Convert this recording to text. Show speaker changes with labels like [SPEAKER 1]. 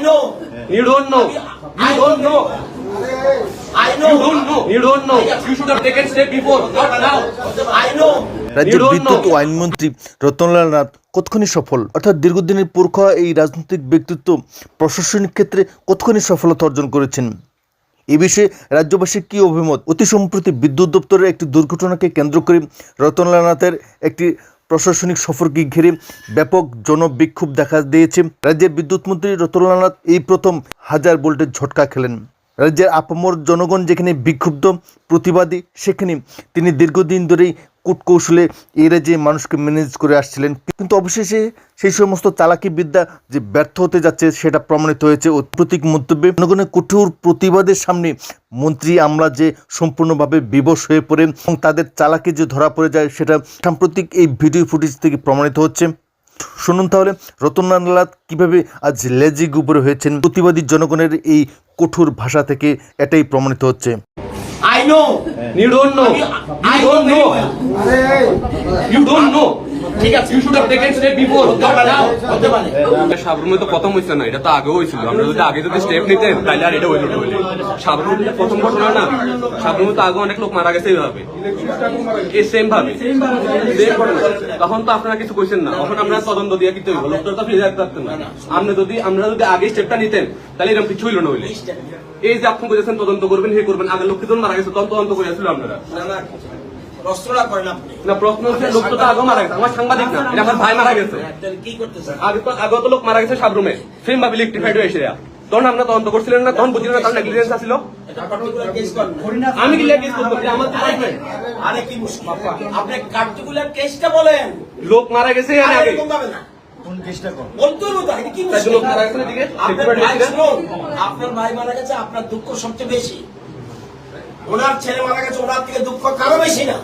[SPEAKER 1] know.
[SPEAKER 2] You don't know. You don't know.
[SPEAKER 1] I know.
[SPEAKER 2] You don't know. You don't know. You should have taken step before, not now.
[SPEAKER 1] I know.
[SPEAKER 3] রাজ্যের বিদ্যুৎ ও আইনমন্ত্রী রতনলাল নাথ কতখানি সফল অর্থাৎ দীর্ঘদিনের পুরখ এই রাজনৈতিক ব্যক্তিত্ব প্রশাসনিক ক্ষেত্রে কতখানি সফলতা অর্জন করেছেন এ বিষয়ে রাজ্যবাসীর কী অভিমত অতি সম্প্রতি বিদ্যুৎ দপ্তরের একটি দুর্ঘটনাকে কেন্দ্র করে রতনলাল নাথের একটি প্রশাসনিক সফরকে ঘিরে ব্যাপক জনবিক্ষোভ দেখা দিয়েছে। রাজ্যের বিদ্যুৎ মন্ত্রী রতনলাল এই প্রথম হাজার ভোল্টের ঝটকা খেলেন। রাজ্যের আপামর জনগণ যেখানে বিক্ষুব্ধ প্রতিবাদী, সেখানে তিনি দীর্ঘদিন ধরেই কূটকৌশলে এই যে মানুষকে ম্যানেজ করে আসছিলেন, কিন্তু অবশেষে সেই সমস্ত চালাকি বিদ্যা যে ব্যর্থ হতে যাচ্ছে সেটা প্রমাণিত হয়েছে। ও প্রতীক মন্তব্যে জনগণের কঠোর প্রতিবাদের সামনে মন্ত্রী আমরা যে সম্পূর্ণভাবে বিবশ হয়ে পড়ে এবং তাদের চালাকি যে ধরা পড়ে যায় সেটা সাম্প্রতিক এই ভিডিও ফুটেজ থেকে প্রমাণিত হচ্ছে। শুনুন তাহলে, রতনলাল কীভাবে আজ লেজিক উপরে হয়েছেন? প্রতিবাদী জনগণের এই কঠোর ভাষা থেকে এটাই প্রমাণিত হচ্ছে।
[SPEAKER 1] I know.
[SPEAKER 2] You don't know.
[SPEAKER 1] I
[SPEAKER 2] You don't know. You don't know.
[SPEAKER 1] ঠিক আছে
[SPEAKER 2] You should have taken step before,
[SPEAKER 1] হতে পারে।
[SPEAKER 2] সাবরুমে তো প্রথম হয়েছে না এটা তো আগেও হয়েছিল। আমরা যদি আগে যদি স্টেপ নিতেন তাহলে আর এটা হইল না বলে। সাবরুমে প্রথম ঘটনা না। সাবরুমে তো আগে অনেক লোক মারা গেছে এইভাবে। এই সেম ভাবে তখন তো আপনারা কিছু কইছেন না। তখন আমরা তদন্ত দিয়ে হইব লোকটা তো ফিরে যেতে পারতেন না। আপনি যদি আমরা যদি আগে স্টেপটা নিতেন তাহলে এরকম কিছু হইল না হইলে এই যে আপনি কইছেন তদন্ত করবেন হে করবেন আগে লোক মারা গেছে তখন তদন্ত করেছিল আপনারা।
[SPEAKER 1] না না প্রশ্নটা করেন আপনি
[SPEAKER 2] না প্রশ্ন হচ্ছে লোকটা তো আগে মারা গেছে। আমার সাংবাদিক না এটা আমার ভাই মারা গেছে।
[SPEAKER 1] তাহলে কি করতেছেন?
[SPEAKER 2] আগে তো লোক মারা গেছে সাবরুমে সেম ভাবে ইলেকট্রিফাইড হয়েছে তখন আমরা তদন্ত করছিলেন না? তখন বুঝলেন না তার নেগলিজেন্স আছিল?
[SPEAKER 1] এটা পার্টিকুলার কেস করেন?
[SPEAKER 2] আমি কি কেস করব? এটা আমার ডিপার্টমেন্ট
[SPEAKER 1] আরে কি মুশকিল আপনি পার্টিকুলার কেসটা বলেন।
[SPEAKER 2] লোক মারা গেছে এর আগে।
[SPEAKER 1] এরকম ভাবে না। বলতে হলো কি মুশকিল?
[SPEAKER 2] লোক মারা গেছে এদিকে।
[SPEAKER 1] আপনার
[SPEAKER 2] সেক্রেটারি
[SPEAKER 1] ভাই
[SPEAKER 2] ছিলেন।
[SPEAKER 1] শুনুন, আপনার ভাই মারা গেছে আপনার দুঃখ সবচেয়ে বেশি। ওনার ছেলে মারা গেছে ওনার থেকে দুঃখ কারও বেশি না।